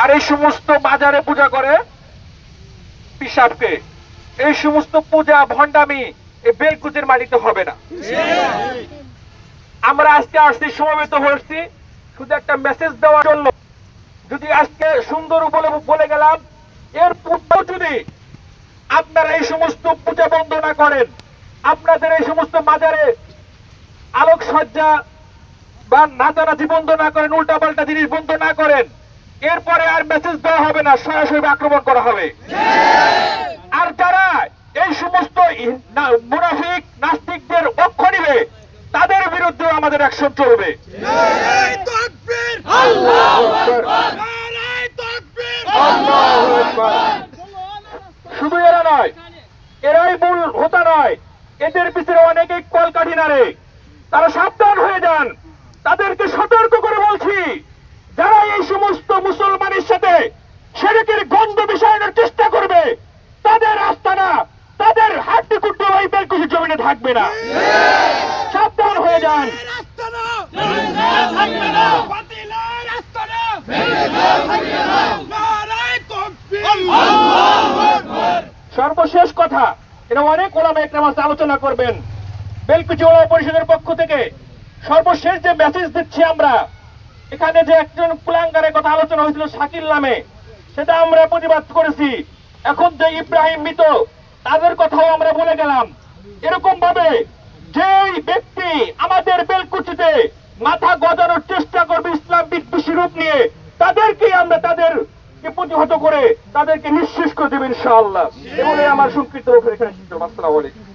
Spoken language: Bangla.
আর এই সমস্ত বাজারে পূজা করে পিসাবকে, এই সমস্ত পূজা ভণ্ডামি এই বেলকুচের মাটিতে হবে না। আমরা আজকে আসছি, সমবেত হচ্ছি শুধু একটা মেসেজ দেওয়ার জন্য। যদি আজকে সুন্দর বলে গেলাম, এর পূর্বেও যদি আপনারা এই সমস্ত পূজা বন্ধ না করেন, আপনাদের এই সমস্ত মাজারে আলোকসজ্জা বা নাচানাচি বন্ধ না করেন, উল্টাপাল্টা জিনিস বন্ধ না করেন এরপরে আর মেসেজ দেওয়া হবে না, সরাসরি আক্রমণ করা হবে। আর যারা এই সমস্ত মুনাফিক, নাস্তিকদের পক্ষ নিবে, তাদের বিরুদ্ধে আমাদের অ্যাকশন চলবে। শুধু এরা নয়, এরাই মূল হোতা নয়। এদের পিছনে অনেকেই কলকাঠি নাড়ে। তারা সাবধান হয়ে যান। তাদেরকে সতর্ক করে বলছি। যারা এই সমস্ত মুসলমানের সাথে সেরেকের গন্ধ মিশানোর চেষ্টা করবে, তাদের আস্তানা, তাদের হাড্ডি কুট্টু ওই বেলকুশি জমিনে থাকবে না। সাবধান হয়ে যান। সর্বশেষ কথা এটা অনেক ওলামা একরাম আলোচনা করবেন। বেলকুচি ওলামা পরিষদের পক্ষ থেকে সর্বশেষ যে মেসেজ দিচ্ছি আমরা এখানে যে একজন কুলাঙ্গারের কথা আলোচনা হয়েছিল শাকিল নামে, সেটা আমরা প্রতিবাদ করেছি। এখন যে ইব্রাহিম মৃত, তাদের কথাও আমরা বলে গেলাম। এরকম ভাবে যেই ব্যক্তি আমাদের বেলকুচিতে মাথা গজানোর চেষ্টা করবে ইসলাম বিদ্বেষী রূপ নিয়ে তাদেরকে আমরা তাদের প্রতিহত করে তাদেরকে নিঃশেষ করে দেবেন ইনশাআল্লাহ। এবং আমার সংকৃত এখানে আসসালামু আলাইকুম।